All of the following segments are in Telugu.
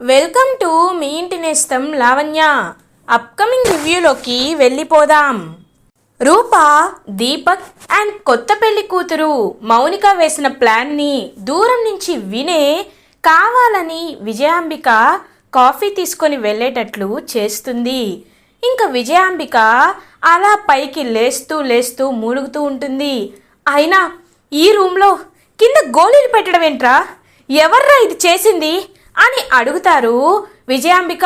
వెల్కమ్ టు మీ ఇంటి నేస్తం లావణ్య. అప్కమింగ్ రివ్యూలోకి వెళ్ళిపోదాం. రూప దీపక్ అండ్ కొత్త పెళ్ళి కూతురు మౌనిక వేసిన ప్లాన్ని దూరం నుంచి వినే కావాలని విజయాంబిక కాఫీ తీసుకొని వెళ్ళేటట్లు చేస్తుంది. ఇంకా విజయాంబిక అలా పైకి లేస్తూ లేస్తూ మూలుగుతూ ఉంటుంది. అయినా ఈ రూమ్లో కింద గోళీలు పెట్టడం ఏంట్రా ఎవర్రా ఇది చేసింది? అని అడుగుతారు విజయాంబిక.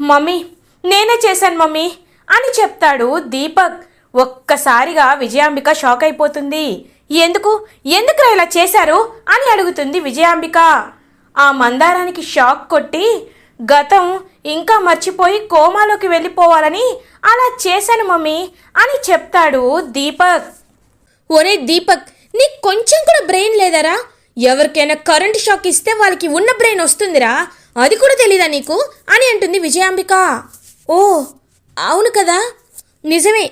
మమ్మీ నేనే చేశాను మమ్మీ అని చెప్తాడు దీపక్. ఒక్కసారిగా విజయాంబిక షాక్ అయిపోతుంది. ఎందుకు? ఎందుకు ఇలా చేశారు? అని అడుగుతుంది విజయాంబిక. ఆ మందారానికి షాక్ కొట్టి గతం ఇంకా మర్చిపోయి కోమాలోకి వెళ్ళిపోవాలని అలా చేశాను మమ్మీ అని చెప్తాడు దీపక్. ఒరే దీపక్ నీకు కొంచెం కూడా బ్రెయిన్ లేదరా? ఎవరికైనా కరెంట్ షాక్ ఇస్తే వాళ్ళకి ఉన్న బ్రెయిన్ వస్తుందిరా. అది కూడా తెలీదా నీకు? అని అంటుంది విజయాంబిక. ఓ అవును కదా. నిజమే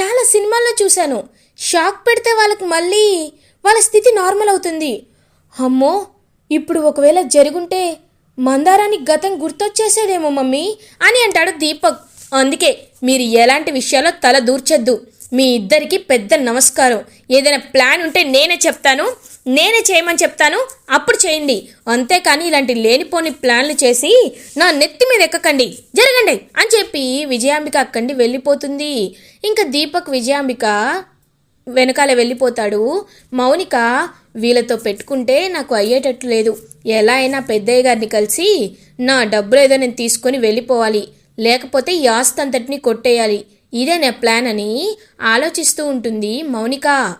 చాలా సినిమాల్లో చూశాను. షాక్ పెడితే వాళ్ళకి మళ్ళీ వాళ్ళ స్థితి నార్మల్ అవుతుంది. అమ్మో ఇప్పుడు ఒకవేళ జరుగుంటే మందారాని గతం గుర్తొచ్చేసేదేమో మమ్మీ అని అంటాడు దీపక్. అందుకే మీరు ఎలాంటి విషయాల్లో తల దూర్చొద్దు. మీ ఇద్దరికి పెద్ద నమస్కారం. ఏదైనా ప్లాన్ ఉంటే నేనే చెప్తాను. నేనే చేయమని చెప్తాను అప్పుడు చేయండి. అంతేకాని ఇలాంటి లేనిపోని ప్లాన్లు చేసి నా నెత్తి మీద ఎక్కకండి. జరగండి అని చెప్పి విజయాంబిక అక్కడి వెళ్ళిపోతుంది. ఇంకా దీపక్ విజయాంబిక వెనకాల వెళ్ళిపోతాడు. మౌనిక వీళ్ళతో పెట్టుకుంటే నాకు అయ్యేటట్లు లేదు. ఎలా అయినా పెద్దయ్య గారిని కలిసి నా డబ్బులు ఏదో నేను తీసుకొని వెళ్ళిపోవాలి. లేకపోతే ఈ ఆస్తి అంతటిని కొట్టేయాలి. ఇదే నా ప్లాన్ అని ఆలోచిస్తూ ఉంటుంది మౌనిక.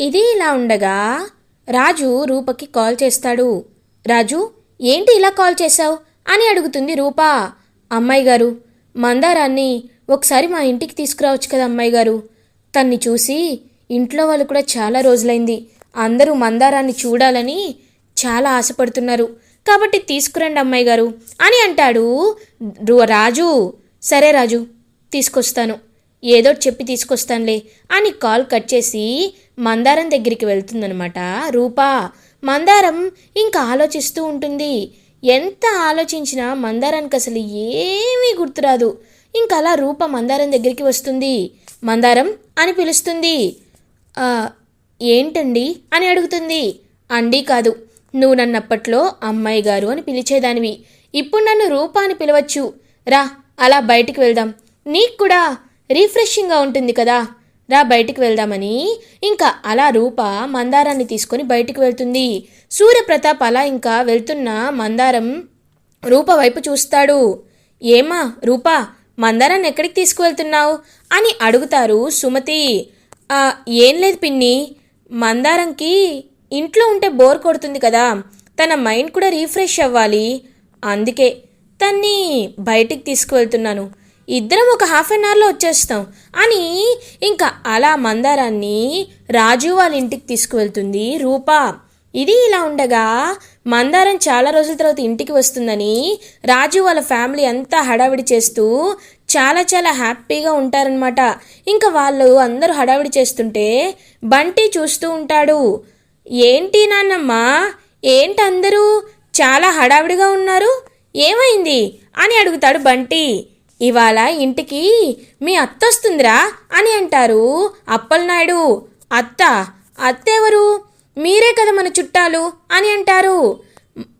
ఇది ఇలా ఉండగా రాజు రూపకి కాల్ చేస్తాడు. రాజు ఏంటి ఇలా కాల్ చేశావు? అని అడుగుతుంది రూపా. అమ్మాయి గారు మందారాన్ని ఒకసారి మా ఇంటికి తీసుకురావచ్చు కదా అమ్మాయి గారు. తన్ని చూసి ఇంట్లో వాళ్ళు కూడా చాలా రోజులైంది. అందరూ మందారాన్ని చూడాలని చాలా ఆశపడుతున్నారు. కాబట్టి తీసుకురండి అమ్మాయి గారు అని అంటాడు రు- రాజు. సరే రాజు తీసుకొస్తాను. ఏదో చెప్పి తీసుకొస్తానులే అని కాల్ కట్ చేసి మందారం దగ్గరికి వెళ్తుందనమాట రూపా మందారం ఇంకా ఆలోచిస్తూ ఉంటుంది. ఎంత ఆలోచించినా మందారానికి అసలు ఏమీ గుర్తురాదు. ఇంకా అలా రూప మందారం దగ్గరికి వస్తుంది. మందారం అని పిలుస్తుంది. ఏంటండి? అని అడుగుతుంది. అండి కాదు. నువ్వు నన్నప్పట్లో అమ్మాయి గారు అని పిలిచేదానివి. ఇప్పుడు నన్ను రూప అని పిలవచ్చు. రా అలా బయటికి వెళ్దాం. నీకు కూడా రీఫ్రెషింగ్గా ఉంటుంది కదా. రా బయటికి వెళ్దామని. ఇంకా అలా రూప మందారాన్ని తీసుకొని బయటికి వెళ్తుంది. సూర్యప్రతాప్ అలా ఇంకా వెళ్తున్న మందారం రూప వైపు చూస్తాడు. ఏమా రూప మందారాన్ని ఎక్కడికి తీసుకువెళ్తున్నావు? అని అడుగుతారు సుమతి. ఏం లేదు పిన్ని. మందారంకి ఇంట్లో ఉంటే బోర్ కొడుతుంది కదా. తన మైండ్ కూడా రీఫ్రెష్ అవ్వాలి. అందుకే తన్ని బయటికి తీసుకువెళ్తున్నాను. ఇద్దరం ఒక హాఫ్ అన్ అవర్లో వచ్చేస్తాం. అని ఇంకా అలా మందారాన్ని రాజు వాళ్ళ ఇంటికి తీసుకువెళ్తుంది రూపా. ఇది ఇలా ఉండగా మందారం చాలా రోజుల తర్వాత ఇంటికి వస్తుందని రాజు వాళ్ళ ఫ్యామిలీ అంతా హడావిడి చేస్తూ చాలా చాలా హ్యాపీగా ఉంటారనమాట ఇంకా వాళ్ళు అందరూ హడావిడి చేస్తుంటే బంటి చూస్తూ ఉంటాడు. ఏంటి నాన్నమ్మ? ఏంటి అందరూ? చాలా హడావిడిగా ఉన్నారు? ఏమైంది? అని అడుగుతాడు బంటి. ఇవాళ ఇంటికి మీ అత్త వస్తుందిరా అని అంటారు అప్పలనాయుడు. అత్త అత్త ఎవరు మీరే కదా మన చుట్టాలు అని అంటారు.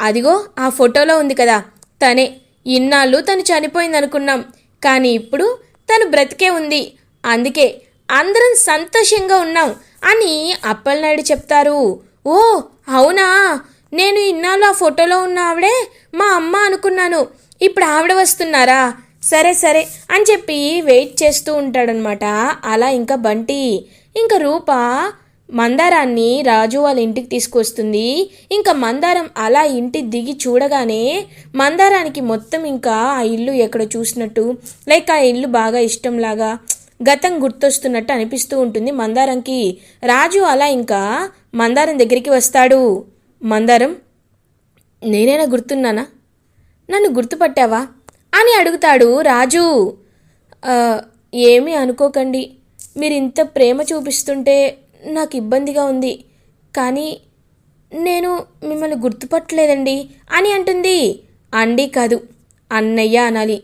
అదిగో ఆ ఫోటోలో ఉంది కదా తనే. ఇన్నాళ్ళు తను చనిపోయింది అనుకున్నాం కానీ ఇప్పుడు తను బ్రతికే ఉంది. అందుకే అందరం సంతోషంగా ఉన్నాం అని అప్పలనాయుడు చెప్తారు. ఓ అవునా? నేను ఇన్నాళ్ళు ఆ ఫోటోలో ఉన్న ఆవిడే మా అమ్మ అనుకున్నాను. ఇప్పుడు ఆవిడ వస్తున్నారా? సరే సరే అని చెప్పి వెయిట్ చేస్తూ ఉంటాడనమాట అలా ఇంకా బంటి ఇంకా రూప మందారాన్ని రాజు వాళ్ళ ఇంటికి తీసుకొస్తుంది. ఇంకా మందారం అలా ఇంటి దిగి చూడగానే మందారానికి మొత్తం ఇంకా ఆ ఇల్లు ఎక్కడ చూసినట్టు లైక్ ఆ ఇల్లు బాగా ఇష్టంలాగా గతం గుర్తొస్తున్నట్టు అనిపిస్తూ ఉంటుంది మందారంకి. రాజు అలా ఇంకా మందారం దగ్గరికి వస్తాడు. మందారం నేనైనా గుర్తున్నానా? నన్ను గుర్తుపట్టావా? అని అడుగుతాడు రాజు. ఏమీ అనుకోకండి. మీరు ఇంత ప్రేమ చూపిస్తుంటే నాకు ఇబ్బందిగా ఉంది. కానీ నేను మిమ్మల్ని గుర్తుపట్టలేదండి అని అంటుంది. అండి కాదు. అన్నయ్య అనాలి.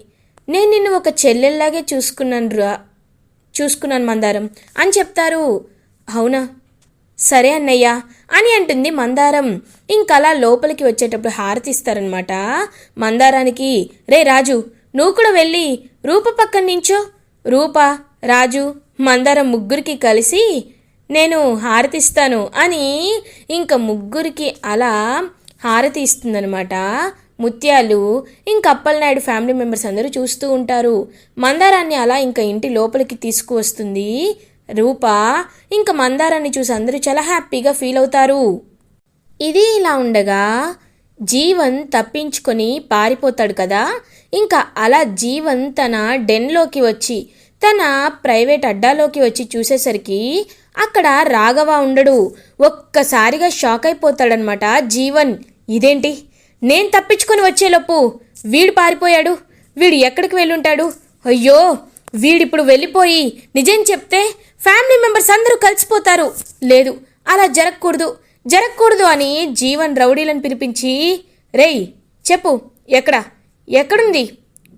నేను నిన్ను ఒక చెల్లెల్లాగే చూసుకున్నాను రా చూసుకున్నాను మందారం అని చెప్తారు. అవునా? సరే అన్నయ్య అని అంటుంది మందారం. ఇంకలా లోపలికి వచ్చేటప్పుడు హారతిస్తారనమాట మందారానికి రే రాజు నువ్వు కూడా వెళ్ళి రూప పక్కన నించో. రూప రాజు మందారం ముగ్గురికి కలిసి నేను హారతిస్తాను అని ఇంక ముగ్గురికి అలా హారతి ఇస్తుందనమాట ముత్యాలు ఇంక అప్పలనాయుడు ఫ్యామిలీ మెంబర్స్ అందరూ చూస్తూ ఉంటారు. మందారాన్ని అలా ఇంకా ఇంటి లోపలికి తీసుకువస్తుంది. రూప ఇంక మందారాన్ని చూసి అందరూ చాలా హ్యాపీగా ఫీల్ అవుతారు. ఇది ఇలా ఉండగా జీవన్ తప్పించుకొని పారిపోతాడు కదా. ఇంకా అలా జీవన్ తన డెన్లోకి వచ్చి తన ప్రైవేట్ అడ్డాలోకి వచ్చి చూసేసరికి అక్కడ రాఘవ ఉండడు. ఒక్కసారిగా షాక్ అయిపోతాడనమాట జీవన్. ఇదేంటి? నేను తప్పించుకొని వచ్చేలోపు వీడు పారిపోయాడు. వీడు ఎక్కడికి వెళ్ళుంటాడు? అయ్యో వీడిప్పుడు వెళ్ళిపోయి నిజం చెప్తే ఫ్యామిలీ మెంబర్స్ అందరూ కలిసిపోతారు. లేదు అలా జరగకూడదు. జరగకూడదు అని జీవన్ రౌడీలను పిలిపించి రేయ్ చెప్పు ఎక్కడ? ఎక్కడుంది?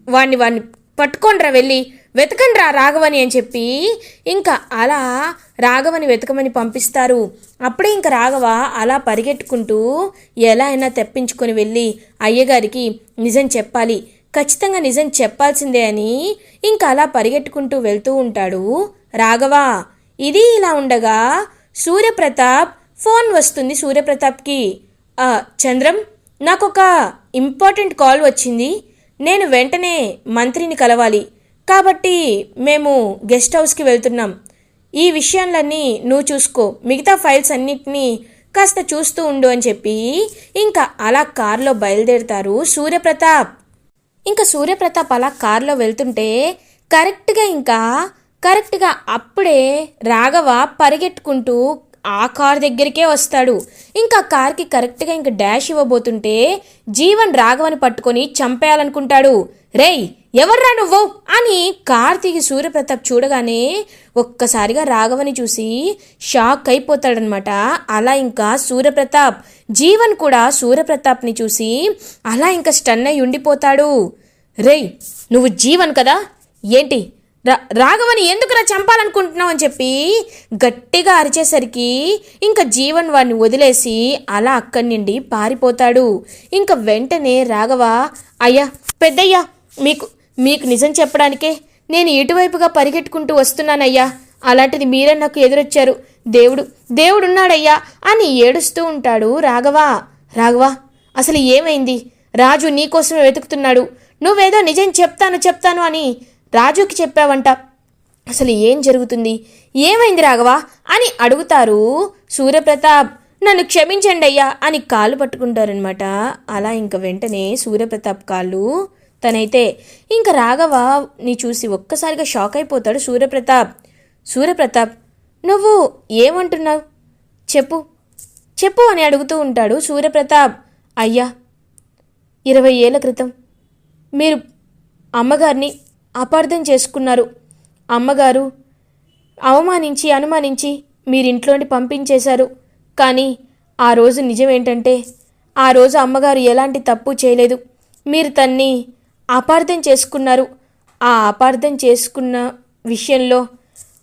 వాణ్ణి వాణ్ణి పట్టుకోండ్రా వెళ్ళి వెతకండ్రా రాఘవని అని చెప్పి ఇంకా అలా రాఘవని వెతకమని పంపిస్తారు. అప్పుడే ఇంకా రాఘవ అలా పరిగెట్టుకుంటూ ఎలా అయినా తెప్పించుకొని వెళ్ళి అయ్యగారికి నిజం చెప్పాలి. ఖచ్చితంగా నిజం చెప్పాల్సిందే అని ఇంకా అలా పరిగెట్టుకుంటూ వెళ్తూ ఉంటాడు రాఘవ ఇది ఇలా ఉండగా సూర్యప్రతాప్ ఫోన్ వస్తుంది సూర్యప్రతాప్కి. "ఆ, చంద్రం నాకొక ఇంపార్టెంట్ కాల్ వచ్చింది. నేను వెంటనే మంత్రిని కలవాలి. కాబట్టి మేము గెస్ట్ హౌస్కి వెళ్తున్నాం. ఈ విషయాలన్నీ నువ్వు చూసుకో. మిగతా ఫైల్స్ అన్నిటినీ కాస్త చూస్తూ ఉండు అని చెప్పి ఇంకా అలా కారులో బయలుదేరుతారు సూర్యప్రతాప్. ఇంకా సూర్యప్రతాప్ అలా కారులో వెళ్తుంటే కరెక్ట్గా ఇంకా కరెక్ట్గా అప్పుడే రాఘవ పరిగెట్టుకుంటూ ఆ కార్ దగ్గరికే వస్తాడు. ఇంకా కార్కి కరెక్ట్గా ఇంకా డాష్ ఇవ్వబోతుంటే జీవన్ రాఘవని పట్టుకొని చంపేయాలనుకుంటాడు. రేయ్ ఎవర్రా నువ్వు? అని కార్ సూర్యప్రతాప్ చూడగానే ఒక్కసారిగా రాఘవని చూసి షాక్ అయిపోతాడనమాట అలా ఇంకా సూర్యప్రతాప్ జీవన్ కూడా సూర్యప్రతాప్ని చూసి అలా ఇంకా స్టన్ అయి ఉండిపోతాడు. రేయ్ నువ్వు జీవన్ కదా? ఏంటి రా రాఘవని ఎందుకురా చంపాలనుకుంటున్నావు అని చెప్పి గట్టిగా అరిచేసరికి ఇంకా జీవన్ వాడిని వదిలేసి అలా అక్కడి నుండి పారిపోతాడు. ఇంకా వెంటనే రాఘవ అయ్యా పెద్దయ్యా మీకు మీకు నిజం చెప్పడానికే నేను ఇటువైపుగా పరిగెట్టుకుంటూ వస్తున్నానయ్యా. అలాంటిది మీరే నాకు ఎదురొచ్చారు. దేవుడు దేవుడున్నాడయ్యా అని ఏడుస్తూ ఉంటాడు రాఘవ. రాఘవ అసలు ఏమైంది? రాజు నీకోసమే వెతుకుతున్నాడు. నువ్వేదో నిజం చెప్తాను చెప్తాను అని రాజుకి చెప్పావంట. అసలు ఏం జరుగుతుంది? ఏమైంది రాఘవా? అని అడుగుతారు సూర్యప్రతాప్. నన్ను క్షమించండి అయ్యా అని కాళ్ళు పట్టుకుంటారనమాట అలా ఇంక వెంటనే సూర్యప్రతాప్ కాళ్ళు తనైతే ఇంక రాఘవ నీ చూసి ఒక్కసారిగా షాక్ అయిపోతాడు సూర్యప్రతాప్. సూర్యప్రతాప్ నువ్వు ఏమంటున్నావు? చెప్పు చెప్పు అని అడుగుతూ ఉంటాడు సూర్యప్రతాప్. అయ్యా ఇరవై ఏళ్ళ క్రితం మీరు అమ్మగారిని అపార్థం చేసుకున్నారు. అమ్మగారు అవమానించి అనుమానించి మీరింట్లోండి పంపించేశారు. కానీ ఆ రోజు నిజమేంటంటే ఆ రోజు అమ్మగారు ఎలాంటి తప్పు చేయలేదు. మీరు తన్ని అపార్థం చేసుకున్నారు. ఆ అపార్థం చేసుకున్న విషయంలో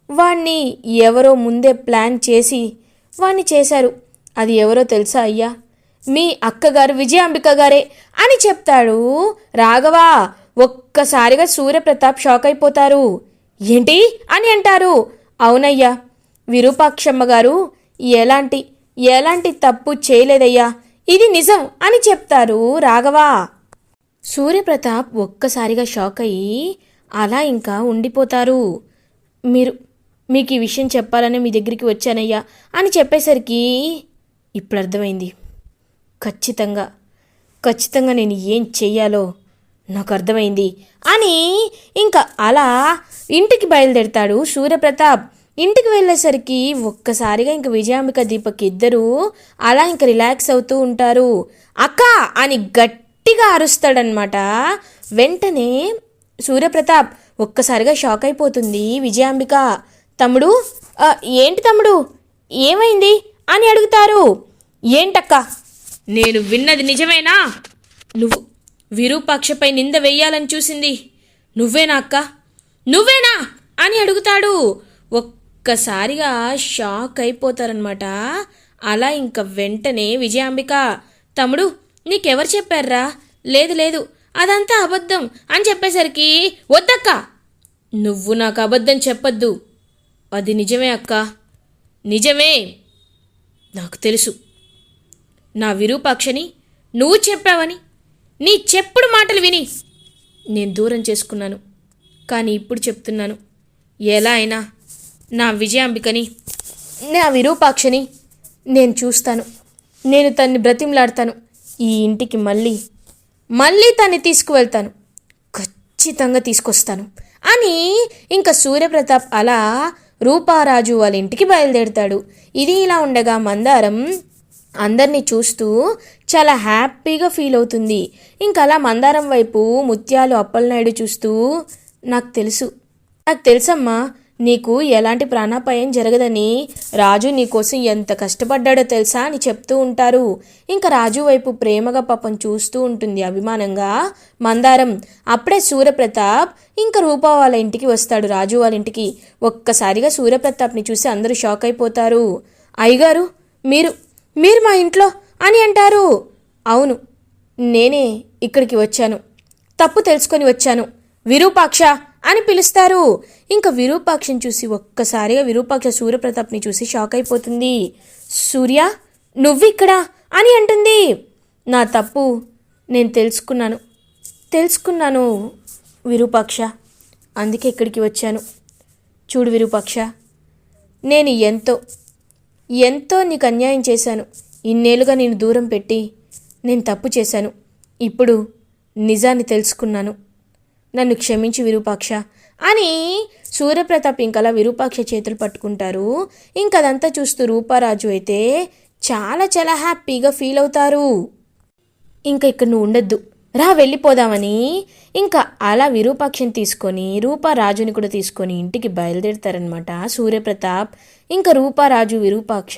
వాణ్ణి ఎవరో ముందే ప్లాన్ చేసి వాణ్ణి చేశారు. అది ఎవరో తెలుసా అయ్యా? మీ అక్కగారు విజయాంబిక గారే అని చెప్తాడు రాఘవా. ఒక్కసారిగా సూర్యప్రతాప్ షాక్ అయిపోతారు ఏంటి? అని అంటారు. అవునయ్యా విరూపాక్షమ్మ గారు ఎలాంటి ఎలాంటి తప్పు చేయలేదయ్యా ఇది నిజం అని చెప్తారు రాఘవా. సూర్యప్రతాప్ ఒక్కసారిగా షాక్ అయ్యి అలా ఇంకా ఉండిపోతారు. మీరు మీకు ఈ విషయం చెప్పాలని మీ దగ్గరికి వచ్చానయ్యా అని చెప్పేసరికి ఇప్పుడు అర్థమైంది ఖచ్చితంగా ఖచ్చితంగా నేను ఏం చెయ్యాలో నాకు అర్థమైంది అని ఇంకా అలా ఇంటికి బయలుదేరతాడు సూర్యప్రతాప్. ఇంటికి వెళ్ళేసరికి ఒక్కసారిగా ఇంక విజయాంబిక దీపక్ ఇద్దరు అలా ఇంక రిలాక్స్ అవుతూ ఉంటారు. అక్క! అని గట్టిగా అరుస్తాడనమాట వెంటనే సూర్యప్రతాప్ ఒక్కసారిగా షాక్ అయిపోతుంది విజయాంబిక తమ్ముడు "ఆ, ఏంటి తమ్ముడు? ఏమైంది? అని అడుగుతారు. ఏంటక్క? నేను విన్నది నిజమేనా? నువ్వు విరూపాక్షపై నింద వేయాలని చూసింది. నువ్వేనా అక్క? నువ్వేనా? అని అడుగుతాడు. ఒక్కసారిగా షాక్ అయిపోతారనమాట అలా ఇంక వెంటనే విజయాంబిక తమ్ముడు నీకెవరు చెప్పారా లేదు లేదు అదంతా అబద్ధం అని చెప్పేసరికి వద్దక్క నువ్వు నాకు అబద్ధం చెప్పొద్దు. అది నిజమే అక్క. నిజమే నాకు తెలుసు. నా విరూపాక్షని నువ్వు చెప్పావని నీ చెప్పుడు మాటలు విని. నేను దూరం చేసుకున్నాను కానీ ఇప్పుడు చెప్తున్నాను. ఎలా అయినా నా విజయాంబికని నా విరూపాక్షని నేను చూస్తాను. నేను తన్ని బ్రతిమలాడతాను. ఈ ఇంటికి మళ్ళీ మళ్ళీ తన్ని తీసుకువెళ్తాను. ఖచ్చితంగా తీసుకొస్తాను అని ఇంకా సూర్యప్రతాప్ అలా రూపారాజు వాళ్ళ ఇంటికి బయలుదేరుతాడు. ఇది ఇలా ఉండగా మందారం అందరినీ చూస్తూ చాలా హ్యాపీగా ఫీల్ అవుతుంది. ఇంకా అలా మందారం వైపు ముత్యాలు అప్పలనాయుడు చూస్తూ నాకు తెలుసు. నాకు తెలుసమ్మా నీకు ఎలాంటి ప్రాణాపాయం జరగదని రాజు నీకోసం ఎంత కష్టపడ్డాడో తెలుసా? అని చెప్తూ ఉంటారు. ఇంకా రాజు వైపు ప్రేమగా పాపం చూస్తూ ఉంటుంది అభిమానంగా మందారం. అప్పుడే సూర్యప్రతాప్ ఇంకా రూపా వాళ్ళ ఇంటికి వస్తాడు. రాజు వాళ్ళ ఇంటికి ఒక్కసారిగా సూర్యప్రతాప్ని చూసి అందరూ షాక్ అయిపోతారు. అయ్యగారు మీరు మీరు మా ఇంట్లో అని అంటారు. అవును నేనే ఇక్కడికి వచ్చాను. తప్పు తెలుసుకొని వచ్చాను. విరూపాక్ష అని పిలుస్తారు. ఇంకా విరూపాక్షని చూసి ఒక్కసారిగా విరూపాక్ష సూర్యప్రతాప్ని చూసి షాక్ అయిపోతుంది. సూర్య నువ్విక్కడా? అని అంటుంది. నా తప్పు నేను తెలుసుకున్నాను. తెలుసుకున్నాను విరూపాక్ష. అందుకే ఇక్కడికి వచ్చాను. చూడు విరూపాక్ష నేను ఎంతో ఎంతో నీకు అన్యాయం చేశాను. ఇన్నేళ్ళుగా నేను దూరం పెట్టి నేను తప్పు చేశాను. ఇప్పుడు నిజాన్ని తెలుసుకున్నాను. నన్ను క్షమించి విరూపాక్ష అని సూర్యప్రతాప్ ఇంకలా విరూపాక్ష చేతులు పట్టుకుంటారు. ఇంకదంతా చూస్తూ రూపారాజు అయితే చాలా చాలా హ్యాపీగా ఫీల్ అవుతారు. ఇంకా ఇక్కడ నువ్వు ఉండొద్దు. రా వెళ్ళిపోదామని ఇంకా అలా విరూపాక్షని తీసుకొని రూపారాజుని కూడా తీసుకొని ఇంటికి బయలుదేరుతారనమాట సూర్యప్రతాప్. ఇంకా రూపారాజు విరూపాక్ష